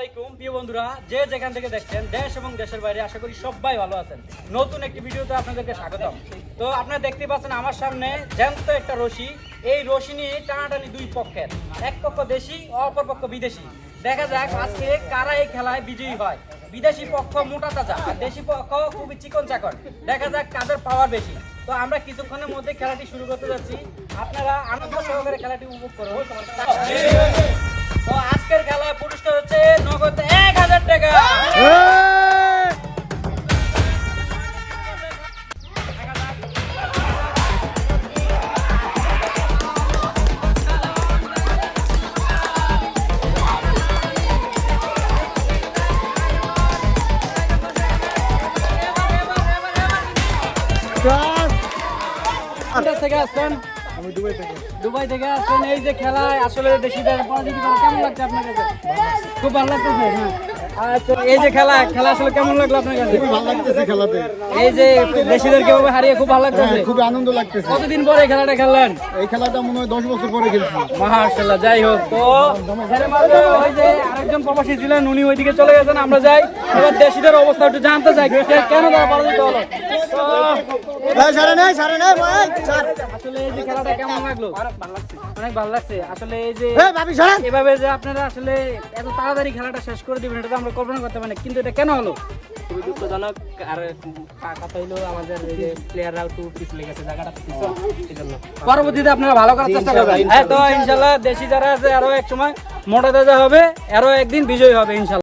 আলাইকুম। প্রিয় বন্ধুরা, যে যেখান থেকে দেখছেন, দেশ এবং দেশের বাইরে, আশা করি সবাই ভালো আছেন। নতুন একটি ভিডিওতে আপনাদেরকে স্বাগতম। তো আপনারা দেখতে পাচ্ছেন আমার সামনে জ্যান্ত একটা রশি। এই রশি নিয়ে টানাটানি দুই পক্ষের। এক পক্ষ দেশি, অপর পক্ষ বিদেশি। দেখা যাক আজকে কারা এই খেলায় বিজয়ী হয়। বিদেশি পক্ষ মোটা তাজা, আর দেশি পক্ষ খুবই চিকন চাকন দেখা যাক কাদের পাওয়ার বেশি। তো আমরা কিছুক্ষণের মধ্যে খেলাটি শুরু করতে যাচ্ছি। আপনারা আনন্দ সহকারে খেলাটি উপভোগ করুন। তো থেকে আসছেন? আমি দুবাই থেকে। দুবাই থেকে আসছেন এই যে খেলায় আসলে দেশিদের পরাজিত করা কেমন লাগছে আপনার কাছে? খুব ভালো লাগতেছে হ্যাঁ। আচ্ছা এই যে খেলা খেলা আসলে কেমন লাগল আপনার কাছে? খুবই ভালো লাগতেছে খেলাতে। এই যে দেশিদের হারিয়ে খুব ভালো হ্যাঁ লাগতেছে? খুবই আনন্দ লাগতেছে। কতদিন পরে খেলাটা খেললেন? এই খেলাটা মনে হয় দশ বছর পরে খেলছি। মাশাআল্লাহ যাই হোক তো ওই যে আরেকজন প্রবাসী ছিলেন উনি ওইদিকে চলে গেছেন আমরা যাই। এবার দেশিদের অবস্থা একটু জানতে চাই কেন তারা পরাজিত হলো? তো আসলে এই যে খেলাটা কেমন লাগল? অনেক ভালো লাগছে। আসলে এই যে এভাবে যে আপনারা আসলে এত তাড়াতাড়ি খেলাটা শেষ করে দিবেন এটা তো আমরা কল্পনা করতে পারি কিন্তু এটা কেন হলো? খুবই দুঃখজনক। আর কথা হইল আমাদের এই যে প্লেয়াররাও একটু পিছলে গেছে জায়গাটা পিছন পরবর্তীতে আপনারা ভালো করার চেষ্টা করবেন। হ্যাঁ তো ইনশাল্লাহ দেশি যারা আছে আরও এক সময় মোটা তাজা হবে আরও একদিন বিজয়ী হবে ইনশাল্লাহ।